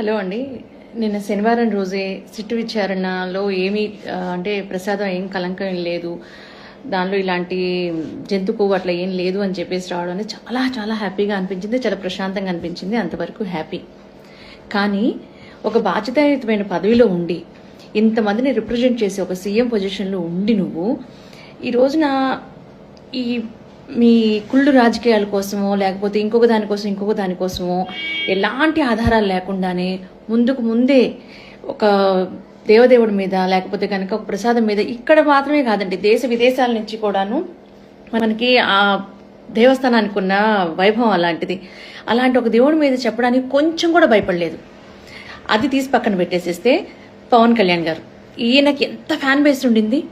Hello అండి. నిన్న శనివారం రోజే సిట్టు విచారణలో ఏమీ అంటే ప్రసాదం ఏం కలంకం లేదు. దానిలో ఇలాంటి జంతు అట్లా ఏం లేదు అని చెప్పేసి రావడం అనేది చాలా చాలా హ్యాపీగా అనిపించింది. చాలా ప్రశాంతంగా అనిపించింది. అంతవరకు హ్యాపీ. కానీ ఒక బాధ్యతాయుతమైన పదవిలో ఉండి ఇంతమందిని రిప్రజెంట్ చేసే ఒక సీఎం పొజిషన్లో ఉండి నువ్వు ఈ రోజున ఈ మీ కుళ్ళు రాజకీయాల కోసమో లేకపోతే ఇంకొక దానికోసం ఇంకొక దానికోసమో ఎలాంటి ఆధారాలు లేకుండానే ముందుకు ముందే ఒక దేవదేవుడి మీద లేకపోతే కనుక ఒక ప్రసాదం మీద ఇక్కడ మాత్రమే కాదండి దేశ విదేశాల నుంచి కూడాను మనకి ఆ దేవస్థానానికి ఉన్న వైభవం అలాంటిది. అలాంటి ఒక దేవుడి మీద చెప్పడానికి కొంచెం కూడా భయపడలేదు. అది తీసి పక్కన పెట్టేసేస్తే పవన్ కళ్యాణ్ గారు. ఈయనకి ఎంత ఫ్యాన్ బేస్ ఉండింది?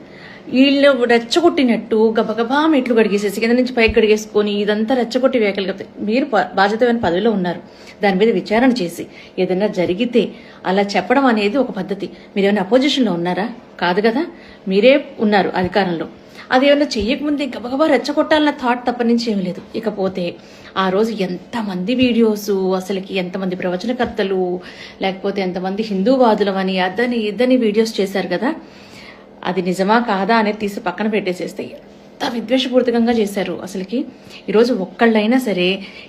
వీళ్ళు రెచ్చగొట్టినట్టు గబగబా మెట్లు గడిగేసేసి కింద నుంచి పైకి గడిగేసుకొని ఇదంతా రెచ్చగొట్టి వేయగలిగితే మీరు బాధ్యతమైన పదవిలో ఉన్నారు. దాని మీద విచారణ చేసి ఏదైనా జరిగితే అలా చెప్పడం అనేది ఒక పద్ధతి. మీరేమైనా అపోజిషన్లో ఉన్నారా? కాదు కదా. మీరే ఉన్నారు అధికారంలో. అదేమన్నా చెయ్యకముందే గబగబా రెచ్చగొట్టాలన్న థాట్ తప్ప నుంచి ఏమీ లేదు. ఇకపోతే ఆ రోజు ఎంతమంది వీడియోస్ అసలుకి ఎంతమంది ప్రవచనకర్తలు లేకపోతే ఎంతమంది హిందూవాదులమని అదని ఇద్దని వీడియోస్ చేశారు కదా. అది నిజమా కాదా అనేది తీసి పక్కన పెట్టేసేస్తే ఎంత విద్వేషపూరితంగా చేశారు అసలుకి. ఈరోజు ఒక్కళ్ళైనా సరే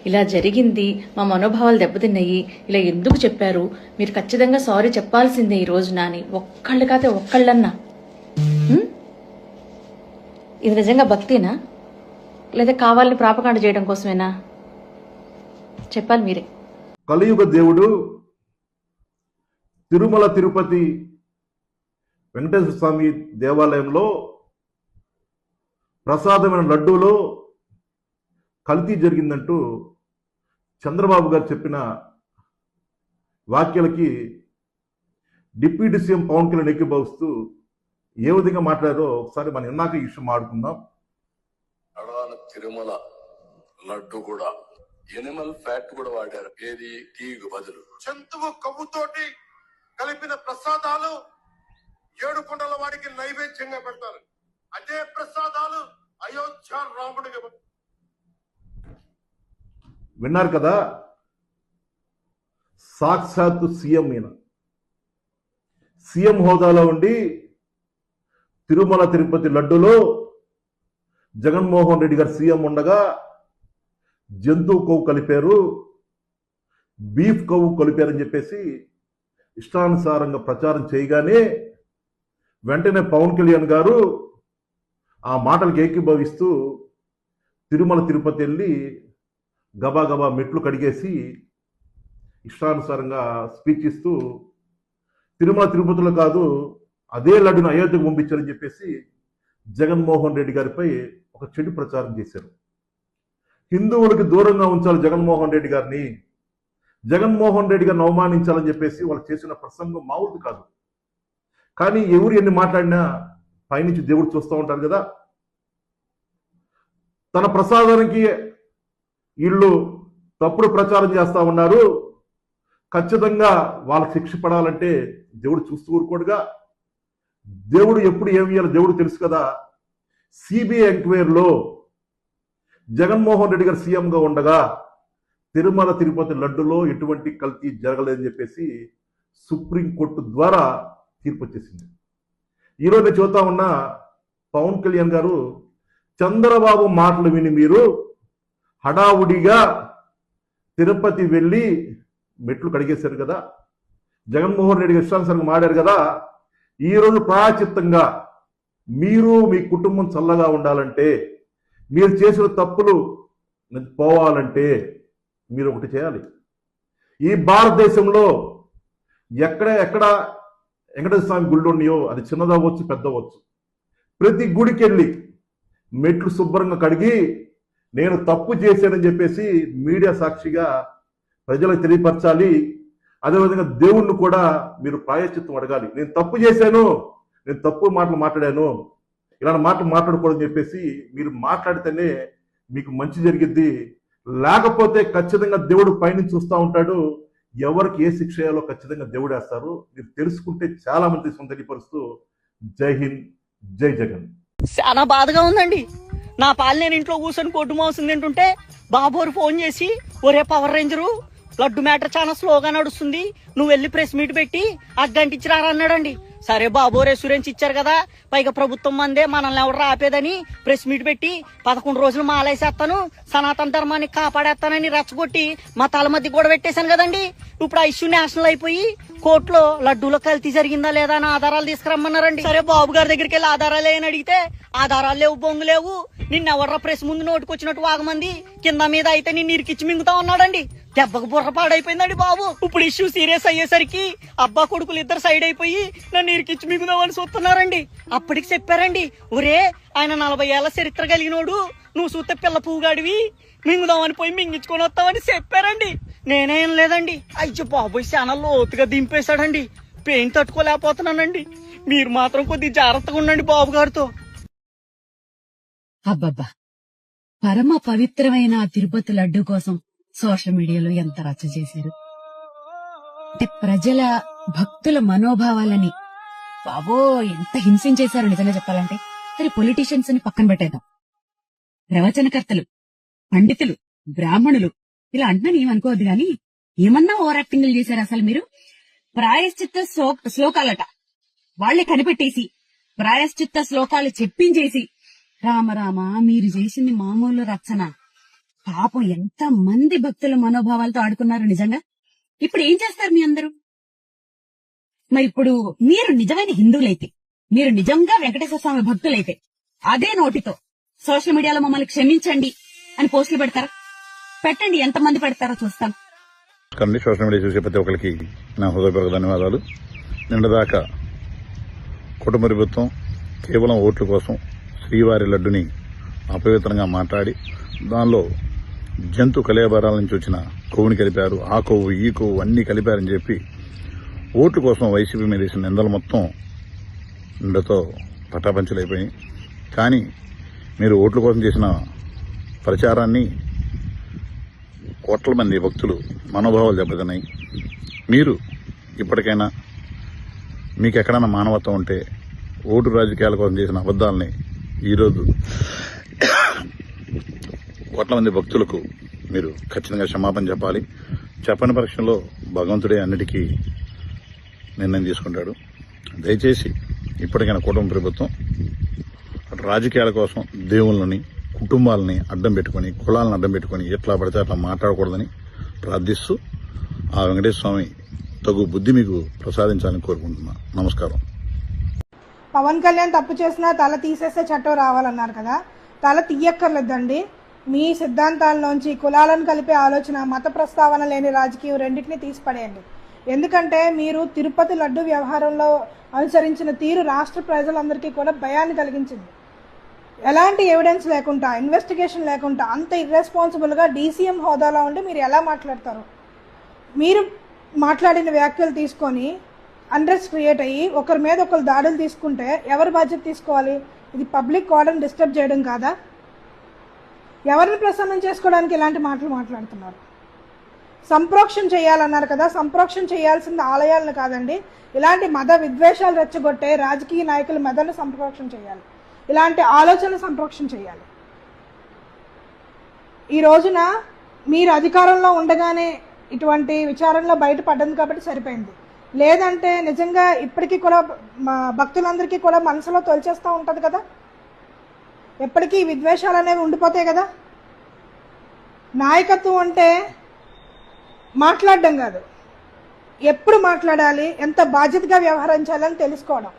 ఇలా జరిగింది మా మనోభావాలు దెబ్బతిన్నాయి ఇలా ఎందుకు చెప్పారు? మీరు ఖచ్చితంగా సారీ చెప్పాల్సిందే ఈ రోజున అని ఒక్కళ్ళు కాతే ఒక్కళ్ళన్నా. ఇది నిజంగా భక్తినా? లేదా కావాలని ప్రాపకాండ చేయడం కోసమేనా? చెప్పాలి మీరే. కలియుగ దేవుడు తిరుమల తిరుపతి వెంకటేశ్వర స్వామి దేవాలయంలో ప్రసాదమైన లడ్డూలో కల్తీ జరిగిందంటూ చంద్రబాబు గారు చెప్పిన వాక్యాలకి డిప్యూటీ సీఎం పవన్ కళ్యాణ్ ఎక్కిభవిస్తూ ఏ విధంగా మాట్లాడారో ఒకసారి మనం ఇన్నాక ఈ విషయం మాడుకుందాం అడాన తిరుమల లడ్డు కూడా ఎనిమల్ ఫ్యాట్ కూడా వాడారు. ఏది? టీకు బదులు. జంతువు కొవ్వుతోటి కలిపిన నైవేద్యంగా పెడతారు. అదే ప్రసాదాలు అయోధ్య రాముడికి విన్నారు కదా? సాక్షాత్తు సీఎం ఈయన. సీఎం హోదాలో ఉండి తిరుమల తిరుపతి లడ్డులో జగన్మోహన్ రెడ్డి గారు సీఎం ఉండగా జంతువు కొవ్వు కలిపారు బీఫ్ కొవ్వు కలిపారని చెప్పేసి ఇష్టానుసారంగా ప్రచారం చేయగానే వెంటనే పవన్ కళ్యాణ్ గారు ఆ మాటలకు ఏకీభవిస్తూ తిరుమల తిరుపతి వెళ్ళి గబా గబా మెట్లు కడిగేసి ఇష్టానుసారంగా స్పీచ్ ఇస్తూ తిరుమల తిరుపతిలో కాదు అదే లడ్డును అయోధ్యకు పంపించారని చెప్పేసి జగన్మోహన్ రెడ్డి గారిపై ఒక చెడు ప్రచారం చేశారు. హిందువులకి దూరంగా ఉంచాలి జగన్మోహన్ రెడ్డి గారిని. జగన్మోహన్ రెడ్డి గారిని అవమానించాలని చెప్పేసి వాళ్ళు చేసిన ప్రసంగం మామూలుది కాదు. కానీ ఎవరు ఎన్ని మాట్లాడినా పైనుంచి దేవుడు చూస్తూ ఉంటారు కదా? తన ప్రసాదానికి వీళ్ళు తప్పుడు ప్రచారం చేస్తా ఉన్నారు. ఖచ్చితంగా వాళ్ళకి శిక్ష పడాలంటే దేవుడు చూస్తూ ఊరుకోడుగా. దేవుడు ఎప్పుడు ఏమి ఇవ్వాలో దేవుడు తెలుసు కదా. సిబిఐ ఎంక్వైరీలో జగన్మోహన్ రెడ్డి గారు సీఎంగా ఉండగా తిరుమల తిరుపతి లడ్డులో ఎటువంటి కల్తీ జరగలేదని చెప్పేసి సుప్రీంకోర్టు ద్వారా తీర్పు వచ్చేసింది. ఈరోజు నేను చూస్తా ఉన్న పవన్ కళ్యాణ్ గారు చంద్రబాబు మాటలు విని మీరు హడావుడిగా తిరుపతి వెళ్ళి మెట్లు కడిగేశారు కదా జగన్మోహన్ రెడ్డి గారు మాడారు కదా ఈరోజు ప్రాచిత్తంగా మీరు మీ కుటుంబం చల్లగా ఉండాలంటే మీరు చేసిన తప్పులు పోవాలంటే మీరు ఒకటి చేయాలి. ఈ భారతదేశంలో ఎక్కడ ఎక్కడ వెంకటేశ్వర స్వామి గుళ్ళు ఉన్నాయో అది చిన్నదవ్వచ్చు పెద్దవచ్చు ప్రతి గుడికి వెళ్ళి మెట్లు శుభ్రంగా కడిగి నేను తప్పు చేశానని చెప్పేసి మీడియా సాక్షిగా ప్రజలకు తెలియపరచాలి. అదేవిధంగా దేవుణ్ణి కూడా మీరు ప్రాయశ్చిత్వం అడగాలి. నేను తప్పు చేశాను నేను తప్పు మాటలు మాట్లాడాను ఇలాంటి మాటలు మాట్లాడకూడదని చెప్పేసి మీరు మాట్లాడితేనే మీకు మంచి జరిగిద్ది. లేకపోతే ఖచ్చితంగా దేవుడు పైనుంచి చూస్తూ ఉంటాడు. ఎవరికి ఏ శిక్ష వేయాలో ఖచ్చితంగా దేవుడు వేస్తారు. మీరు తెలుసుకుంటే చాలా మంది తీసుకుని తెలియపరుస్తూ జై హింద్ జై జగన్. చాలా బాధగా ఉందండి. నా పాలు నేను ఇంట్లో కూర్చొని కొట్టు మాంసం తింటుంటే బాబోరు ఫోన్ చేసి ఒరే పవర్ రేంజరు లడ్డు మ్యాటర్ చాలా స్లోగా నడుస్తుంది. నువ్వు వెళ్ళి ప్రెస్ మీట్ పెట్టి అగ్గంటించి అన్నాడండి. సరే బాబు రెస్యూరెన్స్ ఇచ్చారు కదా. పైగా ప్రభుత్వం మందే మనల్ని ఎవరు ఆపేదని ప్రెస్ మీట్ పెట్టి పదకొండు రోజులు మాలేసేస్తాను. సనాతన ధర్మాన్ని కాపాడేస్తానని రెచ్చగొట్టి మా తల మధ్య కూడా పెట్టేశాను కదండి. ఇప్పుడు ఆ ఇష్యూ నేషనల్ అయిపోయి కోర్టులో లడ్డూలో కల్తీ జరిగిందా లేదా అని ఆధారాలు తీసుకురమ్మన్నారండి. సరే బాబు గారి దగ్గరికి వెళ్ళి ఆధారాలు ఏమని అడిగితే ఆధారాలు లేవు బొంగు లేవు. నిన్నెవర్రా ప్రెస్ ముందు నోటుకొచ్చినట్టు వాగమంది. కింద మీద అయితే నిన్ను ఇరికిచ్చి మింగుతా ఉన్నాడండి. దెబ్బకు బుర్ర పాడైపోయిందండి బాబు. ఇప్పుడు ఇష్యూ సీరియస్ అయ్యేసరికి అబ్బా కొడుకులు ఇద్దరు సైడ్ అయిపోయి నన్ను ఇరికిచ్చి మింగుదామని చూస్తున్నారండి. అప్పటికి చెప్పారండి ఒరే ఆయన నలభై ఏళ్ళ చరిత్ర కలిగినోడు నువ్వు చూస్తే పిల్ల పువ్వుగాడివి మింగుదామని పోయి మింగించుకొని వస్తామని చెప్పారండి. నేనేం లేదండి అయ్యో బాబోయ్ చాలా లోతుగా దింపేశాడండి. పెయిన్ తట్టుకోలేకపోతున్నానండి. మీరు మాత్రం కొద్దిగా జాగ్రత్తగా ఉండండి బాబు గారితో. అబ్బబ్బా పరమ పవిత్రమైన ఆ తిరుపతి లడ్డు కోసం సోషల్ మీడియాలో ఎంత రచ్చ చేశారు. అంటే ప్రజల భక్తుల మనోభావాలని బాబో ఎంత హింసించేశారు నిజంగా చెప్పాలంటే. సరే పొలిటీషియన్స్ని పక్కన పెట్టేద్దాం. ప్రవచనకర్తలు పండితులు బ్రాహ్మణులు ఇలా అంటున్నాను ఏమనుకోవద్దు గాని ఏమన్నా ఓవర్ యాక్టింగ్లు చేశారు అసలు మీరు? ప్రాయశ్చిత్త శ్లో- శ్లోకాలట. వాళ్ళే కనిపెట్టేసి ప్రాయశ్చిత్త శ్లోకాలు చెప్పించేసి రామ రామ మీరు చేసింది మామూలు రచన పాపం ఎంత మంది భక్తుల మనోభావాలతో ఆడుకున్నారు నిజంగా. ఇప్పుడు ఏం చేస్తారు మీ అందరూ? మరి ఇప్పుడు మీరు నిజమైన హిందువులైతే మీరు నిజంగా వెంకటేశ్వర స్వామి భక్తులైతే అదే నోటితో సోషల్ మీడియాలో మమ్మల్ని క్షమించండి అని పోస్టులు పెడతారా? పెట్టండి ఎంతమంది పెడతారో చూస్తాం. కండి సోషల్ మీడియా చూసే ప్రతి ఒక్కరికి నా హృదయపూర్వక ధన్యవాదాలు. నిన్నదాకా కుటుంబ ప్రభుత్వం కేవలం ఓట్ల కోసం శ్రీవారి లడ్డుని అపవిత్రంగా మాట్లాడి దానిలో జంతు కలయబరాల నుంచి వచ్చిన కొవ్వుని కలిపారు. ఆ కొవ్వు ఈ కొవ్వు అన్నీ కలిపారని చెప్పి ఓట్ల కోసం వైసీపీ మీద వేసిన నిందలు మొత్తం నిందతో పటాపంచలైపోయాయి కానీ మీరు ఓట్ల కోసం చేసిన ప్రచారాన్ని కోట్ల మంది భక్తులు మనోభావాలు దెబ్బతిన్నాయి. మీరు ఇప్పటికైనా మీకు ఎక్కడైనా మానవత్వం ఉంటే ఓటు రాజకీయాల కోసం చేసిన అబద్ధాలని ఈరోజు కోట్ల మంది భక్తులకు మీరు ఖచ్చితంగా క్షమాపణ చెప్పాలి. చెప్పని పక్షంలో భగవంతుడే అన్నిటికీ నిర్ణయం తీసుకుంటాడు. దయచేసి ఇప్పటికైనా కుటుంబ ప్రభుత్వం రాజకీయాల కోసం దేవుళ్ళని కుటుంబాలని అడ్డం పెట్టుకొని కులాలను అడ్డం పెట్టుకొని ఎట్లా పడితే అట్లా మాట్లాడకూడదని ప్రార్థిస్తూ ఆ వెంకటేశ్వర స్వామి తగు బుద్ధి మీకు ప్రసాదించాలని కోరుకుంటున్నా. నమస్కారం. పవన్ కళ్యాణ్ తప్పు చేసినా తల తీసేస్తే చట్టం రావాలన్నారు కదా. తల తీయక్కర్లేదండి. మీ సిద్ధాంతాల్లోంచి కులాలను కలిపే ఆలోచన మత ప్రస్తావన లేని రాజకీయం రెండింటినీ తీసిపడేయండి. ఎందుకంటే మీరు తిరుపతి లడ్డు వ్యవహారంలో అనుసరించిన తీరు రాష్ట్ర ప్రజలందరికీ కూడా భయాన్ని కలిగించింది. ఎలాంటి ఎవిడెన్స్ లేకుండా ఇన్వెస్టిగేషన్ లేకుండా అంత ఇర్రెస్పాన్సిబుల్గా డీసీఎం హోదాలో ఉండి మీరు ఎలా మాట్లాడతారు? మీరు మాట్లాడిన వ్యాఖ్యలు తీసుకొని అండ్రెస్ క్రియేట్ అయ్యి ఒకరి మీద ఒకరు దాడులు తీసుకుంటే ఎవరు బాధ్యత తీసుకోవాలి? ఇది పబ్లిక్ ఆర్డర్ని డిస్టర్బ్ చేయడం కాదా? ఎవరిని ప్రసన్నం చేసుకోవడానికి ఇలాంటి మాటలు మాట్లాడుతున్నారు? సంప్రోక్షణ చేయాలన్నారు కదా సంప్రోక్షణ చేయాల్సింది ఆలయాలను కాదండి. ఇలాంటి మత విద్వేషాలు రెచ్చగొట్టే రాజకీయ నాయకుల మెదడును సంప్రోక్షణ చేయాలి. ఇలాంటి ఆలోచనలు సంప్రోక్షణ చేయాలి. ఈ రోజున మీరు అధికారంలో ఉండగానే ఇటువంటి విచారంలో బయటపడ్డది కాబట్టి సరిపోయింది. లేదంటే నిజంగా ఇప్పటికీ కూడా భక్తులందరికీ కూడా మనసులో తొలిచేస్తూ ఉంటుంది కదా? ఎప్పటికీ విద్వేషాలు అనేవి ఉండిపోతాయి కదా? నాయకత్వం అంటే మాట్లాడడం కాదు. ఎప్పుడు మాట్లాడాలి? ఎంత బాధ్యతగా వ్యవహరించాలని తెలుసుకోవడం.